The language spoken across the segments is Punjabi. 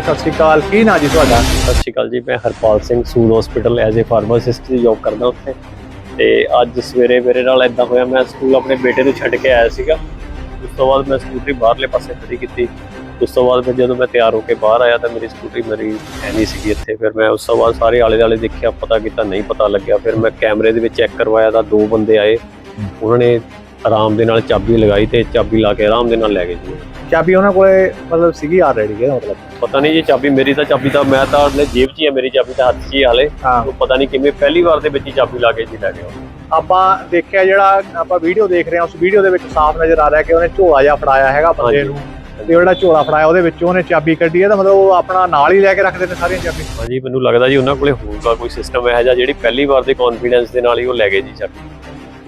ਸਤਿ ਸ਼੍ਰੀ ਅਕਾਲ। ਕੀ ਨਾਂ ਜੀ ਤੁਹਾਡਾ? ਸਤਿ ਸ਼੍ਰੀ ਅਕਾਲ ਜੀ ਮੈਂ ਹਰਪਾਲ ਸਿੰਘ ਸੂਲ ਹਸਪੀਟਲ ਐਜ਼ ਅ ਫਾਰਮਾਸਿਸਟ ਦੀ ਜੌਬ ਕਰਦਾ ਉੱਥੇ। ਤੇ ਅੱਜ ਸਵੇਰੇ ਮੇਰੇ ਨਾਲ ਇਦਾਂ ਹੋਇਆ ਮੈਂ ਸਕੂਲ ਆਪਣੇ ਬੇਟੇ ਨੂੰ ਛੱਡ ਕੇ ਆਇਆ ਸੀਗਾ। ਉਸ ਤੋਂ ਬਾਅਦ ਮੈਂ ਸਕੂਟਰੀ ਬਾਹਰਲੇ ਪਾਸੇ ਖੜੀ ਕੀਤੀ। ਉਸ ਤੋਂ ਬਾਅਦ ਫਿਰ ਜਦੋਂ ਮੈਂ ਤਿਆਰ ਹੋ ਕੇ ਬਾਹਰ ਆਇਆ ਤਾਂ ਮੇਰੀ ਸਕੂਟਰੀ ਮੇਰੀ ਨਹੀਂ ਸੀਗੀ ਇੱਥੇ। ਫਿਰ ਮੈਂ ਉਸ ਤੋਂ ਬਾਅਦ ਸਾਰੇ ਆਲੇ ਦੁਆਲੇ ਦੇਖਿਆ ਪਤਾ ਕੀਤਾ ਨਹੀਂ ਪਤਾ ਲੱਗਿਆ। ਫਿਰ ਮੈਂ ਕੈਮਰੇ ਦੇ ਵਿੱਚ ਚੈੱਕ ਕਰਵਾਇਆ ਤਾਂ ਦੋ ਬੰਦੇ ਆਏ। ਉਹਨਾਂ ਨੇ ਆਰਾਮ ਦੇ ਨਾਲ ਚਾਬੀ ਲਗਾਈ ਤੇ ਚਾਬੀ ਲਾ ਕੇ ਆਰਾਮ ਦੇ ਨਾਲ ਲੈ ਗਏ ਜੀ। ਚਾਬੀ ਉਹਨਾਂ ਕੋਲੇ ਮਤਲਬ ਸੀਗੀ ਆਲਰੇਡੀ ਇਹਦਾ ਮਤਲਬ। ਪਤਾ ਨਹੀਂ ਜੀ ਚਾਬੀ ਮੇਰੀ ਤਾਂ ਚਾਬੀ ਤਾਂ ਮੈਂ ਤਾਂ ਆਪਣੇ ਜੇਬ 'ਚ ਹੀ ਹੈ ਮੇਰੀ ਚਾਬੀ ਤਾਂ ਹੱਥ 'ਚ ਹੀ ਹੈ ਹਾਲੇ। ਹਾਂ। ਉਹ ਪਤਾ ਨਹੀਂ ਕਿਵੇਂ ਪਹਿਲੀ ਵਾਰ ਦੇ ਵਿੱਚ ਹੀ ਚਾਬੀ ਲਾ ਕੇ ਜੀ ਲੈ ਗਿਆ ਆਪਾਂ ਦੇਖਿਆ ਜਿਹੜਾ ਆਪਾਂ ਵੀਡੀਓ ਦੇਖ ਰਹੇ ਹਾਂ ਉਸ ਵੀਡੀਓ ਦੇ ਵਿੱਚ ਸਾਫ਼ ਨਜ਼ਰ ਆ ਰਿਹਾ ਕਿ ਉਹਨੇ ਝੋਲਾ ਜਿਹਾ ਫੜਾਇਆ ਹੈਗਾ ਬੰਦੇ ਹਾਂਜੀ। ਨੂੰ। ਤੇ ਜਿਹੜਾ ਝੋਲਾ ਫੜਾਇਆ ਉਹਦੇ ਵਿੱਚੋਂ ਉਹਨੇ ਚਾਬੀ ਕੱਢੀ ਹੈ ਤਾਂ ਮਤਲਬ ਉਹ ਆਪਣਾ ਨਾਲ ਹੀ ਲੈ ਕੇ ਰੱਖਦੇ ਨੇ ਸਾਰੀਆਂ ਚਾਬੀ ਹਾਂਜੀ ਮੈਨੂੰ ਲੱਗਦਾ ਜੀ ਉਹਨਾਂ ਕੋਲੇ ਹੋਊਗਾ ਕੋਈ ਸਿਸਟਮ ਇਹੋ ਜਿਹਾ ਜਿਹੜੀ ਪਹਿਲੀ ਵਾਰ ਦੇ ਕੌਨਫੀਡੈਂਸ ਦੇ ਨਾਲ ਹੀ ਉਹ ਲੈ ਗਏ ਜੀ ਚਾਬੀ।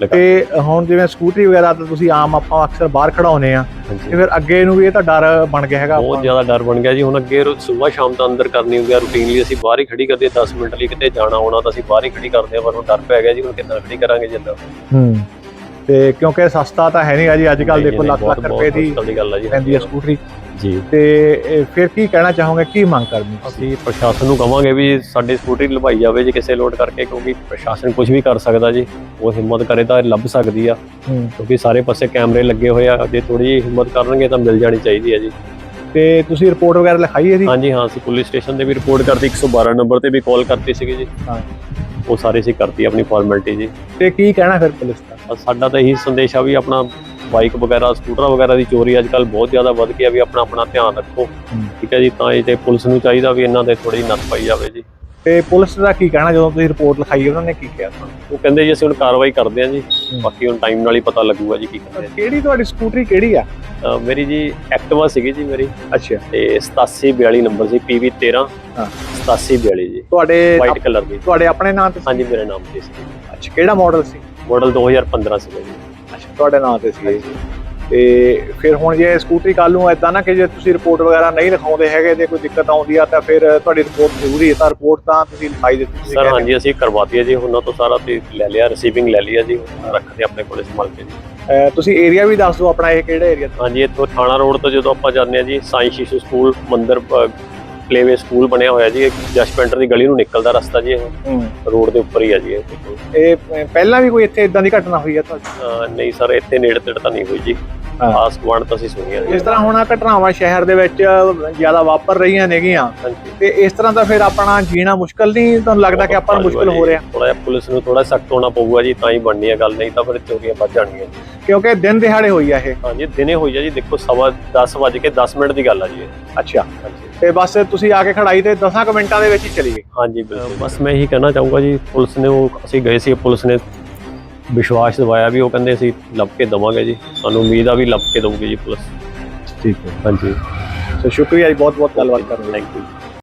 ਤੇ ਹੁਣ ਜਿਵੇਂ ਸਕੂਟਰੀ ਵਗੈਰਾ ਤਾਂ ਤੁਸੀਂ ਆਮ ਆਪਾਂ ਅਕਸਰ ਬਾਹਰ ਖੜਾਉਨੇ ਆ ਤੇ ਫਿਰ ਅੱਗੇ ਨੂੰ ਵੀ ਇਹ ਤਾਂ ਡਰ ਬਣ ਗਿਆ ਹੈਗਾ ਬਹੁਤ ਜ਼ਿਆਦਾ ਡਰ ਬਣ ਗਿਆ ਜੀ। ਹੁਣ ਅੱਗੇ ਸਵੇਰ ਸ਼ਾਮ ਤਾਂ ਅੰਦਰ ਕਰਨੀ ਹੁੰਦੀ ਆ ਰੂਟੀਨਲੀ ਅਸੀਂ ਬਾਹਰ ਹੀ ਖੜੀ ਕਰਦੇ 10 ਮਿੰਟ ਲਈ ਕਿਤੇ ਜਾਣਾ ਆਉਣਾ ਤਾਂ ਅਸੀਂ ਬਾਹਰ ਹੀ ਖੜੀ ਕਰਦੇ ਆ ਪਰ ਹੁਣ ਡਰ ਪੈ ਗਿਆ ਜੀ। ਹੁਣ ਕਿੱਦਾਂ ਖੜੀ ਕਰਾਂਗੇ ਜਿੱਦਾਂ ਹੂੰ। ਤੇ ਕਿਉਂਕਿ ਸਸਤਾ ਤਾਂ ਹੈ ਨਹੀਂ ਜੀ ਅੱਜ ਕੱਲ ਦੇਖੋ ਲੱਖ ਲੱਖ ਰੁਪਏ ਦੀ ਦੀ ਆ ਪੈਂਦੀ ਹੈ ਸਕੂਟਰੀ। ਜੀ। ਤੇ ਫਿਰ ਕੀ ਕਹਿਣਾ ਚਾਹੋਗੇ ਕੀ ਮੰਗ ਕਰਨੀ ਅਸੀਂ ਪ੍ਰਸ਼ਾਸਨ ਨੂੰ ਕਵਾਂਗੇ ਵੀ ਸਾਡੀ ਸਕੂਟਰੀ ਲਵਾਈ ਜਾਵੇ ਜੀ ਕਿਸੇ ਲੋਡ ਕਰਕੇ ਕਿਉਂਕਿ ਪ੍ਰਸ਼ਾਸਨ ਕੁਝ ਵੀ ਕਰ ਸਕਦਾ ਜੀ ਉਹ ਹਿੰਮਤ ਕਰੇ ਤਾਂ ਲੱਭ ਸਕਦੀ ਆ। ਕਿਉਂਕਿ ਸਾਰੇ ਪਾਸੇ ਕੈਮਰੇ ਲੱਗੇ ਹੋਏ ਆ ਜੇ ਥੋੜੀ ਜਿਹੀ ਹਿੰਮਤ ਕਰਨਗੇ ਤਾਂ ਮਿਲ ਜਾਣੀ ਚਾਹੀਦੀ ਹੈ ਜੀ। ਤੇ ਤੁਸੀਂ ਰਿਪੋਰਟ ਵਗੈਰਾ ਲਿਖਾਈ ਹੈ ਜੀ ਹਾਂਜੀ ਹਾਂ ਅਸੀਂ ਪੁਲਿਸ ਸਟੇਸ਼ਨ ਤੇ ਵੀ ਰਿਪੋਰਟ ਕਰਤੀ 112 ਨੰਬਰ ਤੇ ਵੀ ਕਾਲ ਕਰਤੀ ਸੀਗੀ ਜੀ। ਹਾਂ। ਉਹ ਸਾਰੇ ਅਸੀਂ ਕਰਤੀ ਆਪਣੀ ਫਾਰਮੈਲਿਟੀ ਜੀ। ਤੇ ਕੀ ਕਹਿਣਾ ਫਿਰ ਪੁਲਿਸ ਦਾ? ਸਾਡਾ ਤਾਂ ਇਹੀ ਸੰਦੇਸ਼ ਆ ਵੀ ਆਪਣਾ ਬਾਈਕ ਵਗੈਰਾ ਸਕੂਟਰ ਵਗੈਰਾ ਦੀ ਚੋਰੀ ਅੱਜ ਕੱਲ ਬਹੁਤ ਜ਼ਿਆਦਾ ਵੱਧ ਗਈ ਆ ਵੀ ਆਪਣਾ ਆਪਣਾ ਧਿਆਨ ਰੱਖੋ। ਠੀਕ ਹੈ ਜੀ ਤਾਂ ਇਹ ਤੇ ਪੁਲਿਸ ਨੂੰ ਚਾਹੀਦਾ ਵੀ ਇਹਨਾਂ ਦੇ ਥੋੜੀ ਨੱਥ ਪਾਈ ਜਾਵੇ ਜੀ। ਤੇ ਪੁਲਿਸ ਦਾ ਕੀ ਕਹਿਣਾ ਜਦੋਂ ਤੁਸੀਂ ਰਿਪੋਰਟ ਲਿਖਾਈ ਉਹਨਾਂ ਨੇ ਕੀ ਕਿਹਾ? ਤੁਹਾਨੂੰ ਉਹ ਕਹਿੰਦੇ ਜੀ ਅਸੀਂ ਹੁਣ ਕਾਰਵਾਈ ਕਰਦੇ ਹਾਂ ਜੀ। ਬਾਕੀ ਹੁਣ ਟਾਈਮ ਨਾਲ ਹੀ ਪਤਾ ਲੱਗੂਗਾ ਜੀ ਕੀ ਕਰਦੇ ਕਿਹੜੀ ਤੁਹਾਡੀ ਸਕੂਟਰੀ ਕਿਹੜੀ ਆ? ਮੇਰੀ ਜੀ ਐਕਟਿਵਾ ਸੀਗੀ ਜੀ ਮੇਰੀ। ਅੱਛਾ। ਤੇ 8742 ਨੰਬਰ ਸੀ PV 13 ਹਾਂ। 8742 ਜੀ। ਤੁਹਾਡੇ ਵਾਈਟ ਕਲਰ ਦੀ। ਤੁਹਾਡੇ ਆਪਣੇ ਨਾਂ ਤੇ? ਹਾਂਜੀ ਮੇਰੇ ਨਾਮ ਤੇ ਸੀ। ਅੱਛਾ ਕਿਹੜਾ ਮਾਡਲ ਸੀ? ਮਾਡਲ 2015 ਸੀਗਾ ਜੀ। ਅੱਛਾ ਤੁਹਾਡੇ ਨਾਂ ਤੇ ਸੀ ਤੇ ਫਿਰ ਹੁਣ ਜੇ ਸਕੂਟਰੀ ਕੱਲ ਨੂੰ ਐਦਾਂ ਨਾ ਕਿ ਜੇ ਤੁਸੀਂ ਰਿਪੋਰਟ ਵਗੈਰਾ ਨਹੀਂ ਲਿਖਾਉਂਦੇ ਹੈਗੇ ਤੇ ਕੋਈ ਦਿੱਕਤ ਆਉਂਦੀ ਆ ਤਾਂ ਫਿਰ ਤੁਹਾਡੀ ਰਿਪੋਰਟ ਜ਼ਰੂਰੀ ਹੈ। ਤਾਂ ਰਿਪੋਰਟ ਤਾਂ ਤੁਸੀਂ ਲਿਖਾਈ ਦਿੱਤੀ ਸਰ। ਹਾਂਜੀ ਅਸੀਂ ਕਰਵਾਤੀ ਹੈ ਜੀ। ਉਹਨਾਂ ਤੋਂ ਸਾਰਾ ਤੇ ਲੈ ਲਿਆ ਰਿਸੀਵਿੰਗ ਲੈ ਹੈ ਜੀ। ਰੱਖਦੇ ਆਪਣੇ ਕੋਲੇ ਸੰਭਾਲ ਕੇ ਜੀ। ਤੁਸੀਂ ਏਰੀਆ ਵੀ ਦੱਸ ਦਿਓ ਆਪਣਾ ਇਹ ਕਿਹੜਾ ਏਰੀਆ ਹਾਂਜੀ ਇੱਥੋਂ ਥਾਣਾ ਰੋਡ ਤੋਂ ਜਦੋਂ ਆਪਾਂ ਜਾਂਦੇ ਹਾਂ ਜੀ Sai Shishu school Mandir playway school ਬਣਿਆ ਹੋਇਆ ਜੀ ਜਸ਼ ਪੈਂਟਰ ਦੀ ਗਲੀ ਨੂੰ ਨਿਕਲਦਾ ਰਸਤਾ ਜੀ ਇਹ। ਰੋਡ ਦੇ ਉੱਪਰ ਹੀ ਹੈ ਜੀ ਇਹ। ਇਹ ਪਹਿਲਾਂ ਵੀ ਕੋਈ ਇੱਥੇ ਇਦਾਂ ਦੀ ਘਟਨਾ ਹੋਈ ਹੈ ਤੁਹਾਡੀ ਨਹੀਂ ਸਰ ਇੱਥੇ ਨੇੜੇ ਤੇੜੇ ਤਾਂ ਨਹੀਂ ਹੋਈ ਜੀ। ਆਸ ਗੁਆਂਢ ਤਾਂ ਅਸੀਂ ਸੁਣੀਆਂ ਇਸ ਤਰ੍ਹਾਂ ਹੁਣ ਆਹ ਘਟਨਾਵਾਂ ਸ਼ਹਿਰ ਦੇ ਵਿੱਚ ਜ਼ਿਆਦਾ ਵਾਪਰ ਰਹੀਆਂ ਨੇਗੀਆਂ। ਤੇ ਇਸ ਤਰ੍ਹਾਂ ਦਾ ਫਿਰ ਆਪਣਾ ਜੀਣਾ ਮੁਸ਼ਕਲ ਨਹੀਂ ਤੁਹਾਨੂੰ ਲੱਗਦਾ ਕਿ ਆਪਾਂ ਨੂੰ ਮੁਸ਼ਕਲ ਹੋ ਰਿਹਾ? ਥੋੜਾ ਜਿਹਾ ਪੁਲਿਸ ਨੂੰ ਥੋੜਾ ਸਖਤ ਹੋਣਾ ਪਊਗਾ ਜੀ ਤਾਂ ਹੀ ਬਣਨੀ ਹੈ ਗੱਲ ਨਹੀਂ ਤਾਂ ਫਿਰ ਚੋਰੀਆਂ ਵੱਧ ਜਾਣਗੀਆਂ ਕਿਉਂਕਿ ਦਿਨ ਦਿਹਾੜੇ ਹੋਈ ਆ ਇਹ। ਹਾਂਜੀ ਦਿਨੇ ਹੋਈ ਆ ਜੀ ਦੇਖੋ ਸਵਾ 10 ਵਜੇ ਕੇ 10 ਮਿੰਟ ਦੀ ਗੱਲ ਆ ਜੀ ਅੱਛਾ। ਹਾਂਜੀ। ਤੇ ਬਸ ਤੁਸੀਂ ਆ ਕੇ ਖੜਾਈ ਤੇ 10 ਮਿੰਟਾਂ ਦੇ ਵਿੱਚ ਹੀ ਚਲੀ ਗਏ। ਹਾਂਜੀ ਬਿਲਕੁਲ। ਬਸ ਮੈਂ ਇਹੀ ਕਹਿਣਾ ਚਾਹੂੰਗਾ ਜੀ ਪੁਲਿਸ ਨੇ ਉਹ ਅਸੀਂ ਗਏ ਸੀ ਪੁਲਿਸ ਨੇ ਵਿਸ਼ਵਾਸ ਦਿਵਾਇਆ ਵੀ ਉਹ ਕਹਿੰਦੇ ਅਸੀਂ ਲੱਭ ਕੇ ਦਵਾਂਗੇ ਜੀ। ਸਾਨੂੰ ਉਮੀਦ ਆ ਵੀ ਲੱਭ ਕੇ ਦਊਗੀ ਜੀ ਪੁਲਿਸ। ਠੀਕ ਹੈ। ਹਾਂਜੀ। ਸੋ ਸ਼ੁਕਰੀਆ ਜੀ ਬਹੁਤ ਬਹੁਤ ਗੱਲਬਾਤ ਕਰਨ ਲਈ ਥੈਂਕ ਯੂ